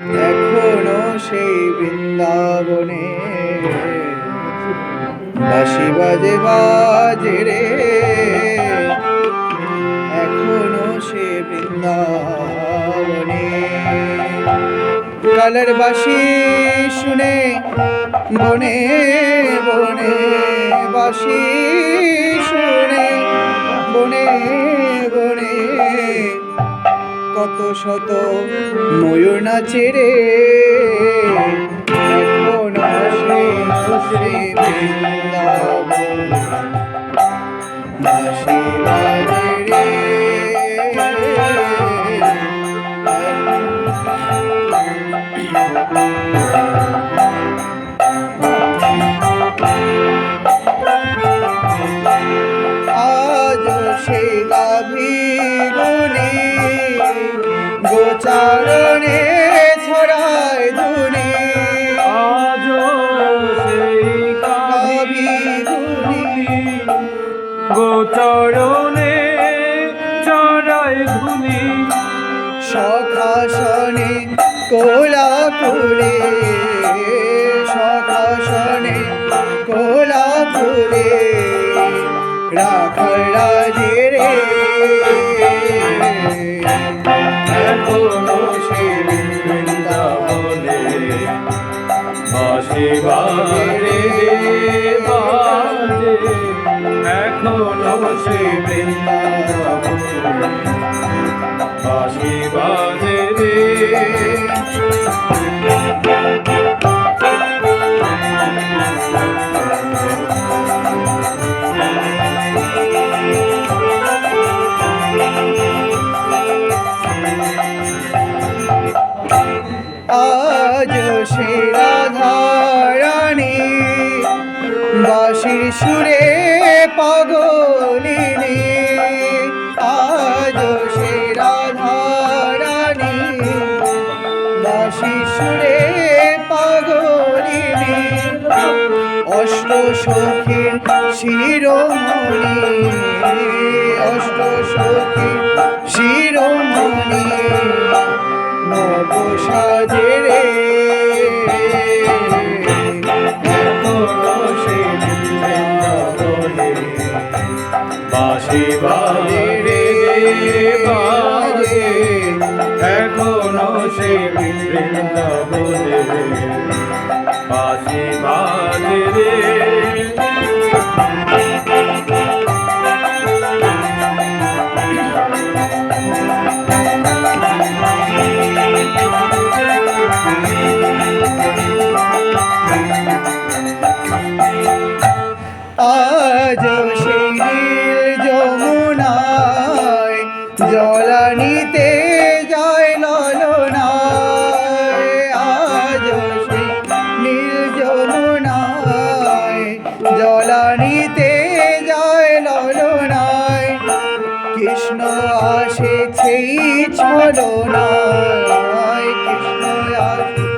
এখনও সেই বৃন্দাবনে। বাঁশি বাজে বাজে রে। এখনও সে বৃন্দাবনে। কালের বাসি শুনে, বনে বনে বাসি শুনে, বনে বনে কত শত ময়ূর নাচে রে। গোচারণে ছড়ায় ধুলি আজ সেই গাভী গুলি গোচরণে ধুলি সখাসনে কোলাকুলে। সখাসনে সে বৃন্দাবনে। বাজে রে। আজ সে রাধারানী বাঁশির সুরে পাগলিনী অষ্ট সখীর শিরোমণি। অষ্ট সখীর শিরোমণি। নব সাজে কৃষ্ণ আসে সেই ছলনায় কৃষ্ণ আসে,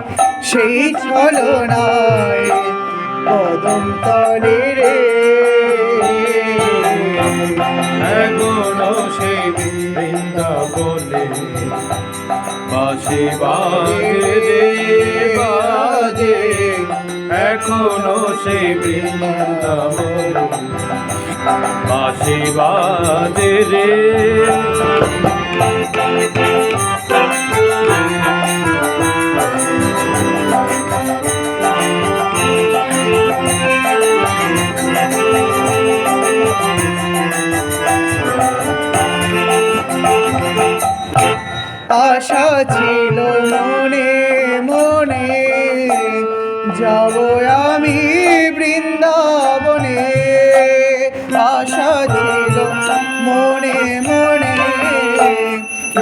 সেই ছলনায় কদম তলে রে। এখনও বৃন্দাবনে বাসি বাজে রে এখনও সে বাজে রে। আশা যাব আমি বৃন্দাবনে। আশা ছিল মনে মনে,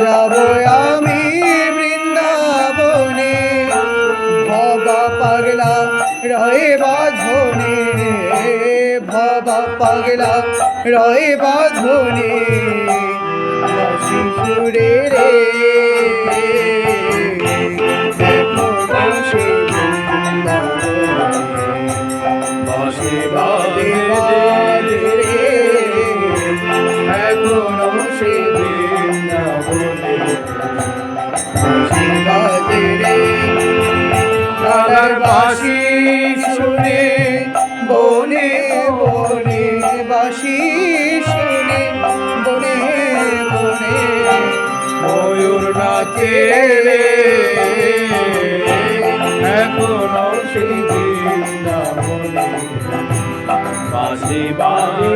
যাব আমি বৃন্দাবনে। ভবা পাগলা রয়ে বাঁধনে ভবা পাগলা রয়ে বাঁধনে বাঁশি সুরে রে। ডাকে। এখনও সেই দিন বাসি বাজে